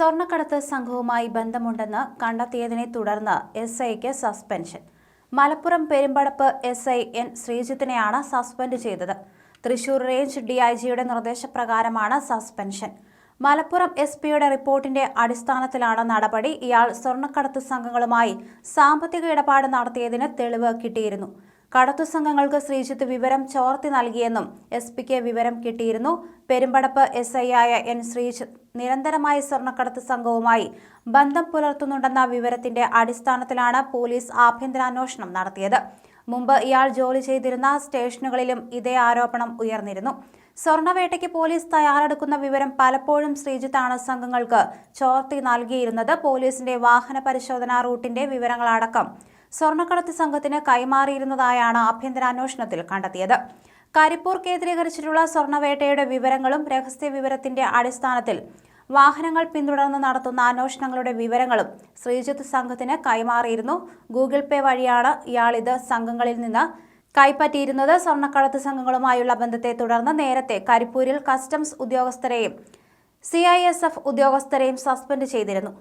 സ്വർണക്കടത്ത് സംഘവുമായി ബന്ധമുണ്ടെന്ന് കണ്ടെത്തിയതിനെ തുടർന്ന് എസ് ഐക്ക് suspension. Malappuram Perumpadappu S I N ശ്രീജിത്തിനെയാണ് suspend ചെയ്തത്. തൃശൂർ റേഞ്ച് ഡിഐജിയുടെ നിർദ്ദേശപ്രകാരമാണ് സസ്പെൻഷൻ. മലപ്പുറം എസ് പിയുടെ റിപ്പോർട്ടിന്റെ അടിസ്ഥാനത്തിലാണ് നടപടി. ഇയാൾ സ്വർണക്കടത്ത് സംഘങ്ങളുമായി സാമ്പത്തിക ഇടപാട് നടത്തിയതിന് തെളിവ് കിട്ടിയിരുന്നു. കടത്തു സംഘങ്ങൾക്ക് ശ്രീജിത്ത് വിവരം ചോർത്തി നൽകിയെന്നും എസ് പിക്ക് വിവരം കിട്ടിയിരുന്നു. പെരുമ്പടപ്പ് എസ് ഐ ആയ എൻ ശ്രീജിത്ത് നിരന്തരമായി സ്വർണക്കടത്ത് സംഘവുമായി ബന്ധം പുലർത്തുന്നുണ്ടെന്ന വിവരത്തിന്റെ അടിസ്ഥാനത്തിലാണ് പോലീസ് ആഭ്യന്തരാന്വേഷണം നടത്തിയത്. മുമ്പ് ഇയാൾ ജോലി ചെയ്തിരുന്ന സ്റ്റേഷനുകളിലും ഇതേ ആരോപണം ഉയർന്നിരുന്നു. സ്വർണവേട്ടയ്ക്ക് പോലീസ് തയ്യാറെടുക്കുന്ന വിവരം പലപ്പോഴും ശ്രീജിത്താണ് സംഘങ്ങൾക്ക് ചോർത്തി നൽകിയിരുന്നത്. പോലീസിന്റെ വാഹന പരിശോധനാ റൂട്ടിന്റെ വിവരങ്ങളടക്കം സ്വർണക്കടത്ത് സംഘത്തിന് കൈമാറിയിരുന്നതായാണ് ആഭ്യന്തരാന്വേഷണത്തിൽ കണ്ടെത്തിയത്. കരിപ്പൂർ കേന്ദ്രീകരിച്ചിട്ടുള്ള സ്വർണവേട്ടയുടെ വിവരങ്ങളും രഹസ്യ വിവരത്തിന്റെ അടിസ്ഥാനത്തിൽ വാഹനങ്ങൾ പിന്തുടർന്ന് നടത്തുന്ന അന്വേഷണങ്ങളുടെ വിവരങ്ങളും ശ്രീജിത്ത് സംഘത്തിന് കൈമാറിയിരുന്നു. ഗൂഗിൾ പേ വഴിയാണ് ഇയാളിത് സംഘങ്ങളിൽ നിന്ന് കൈപ്പറ്റിയിരുന്നത്. സ്വർണക്കടത്ത് സംഘങ്ങളുമായുള്ള ബന്ധത്തെ തുടർന്ന് നേരത്തെ കരിപ്പൂരിൽ കസ്റ്റംസ് ഉദ്യോഗസ്ഥരെയും സി ഉദ്യോഗസ്ഥരെയും സസ്പെൻഡ് ചെയ്തിരുന്നു.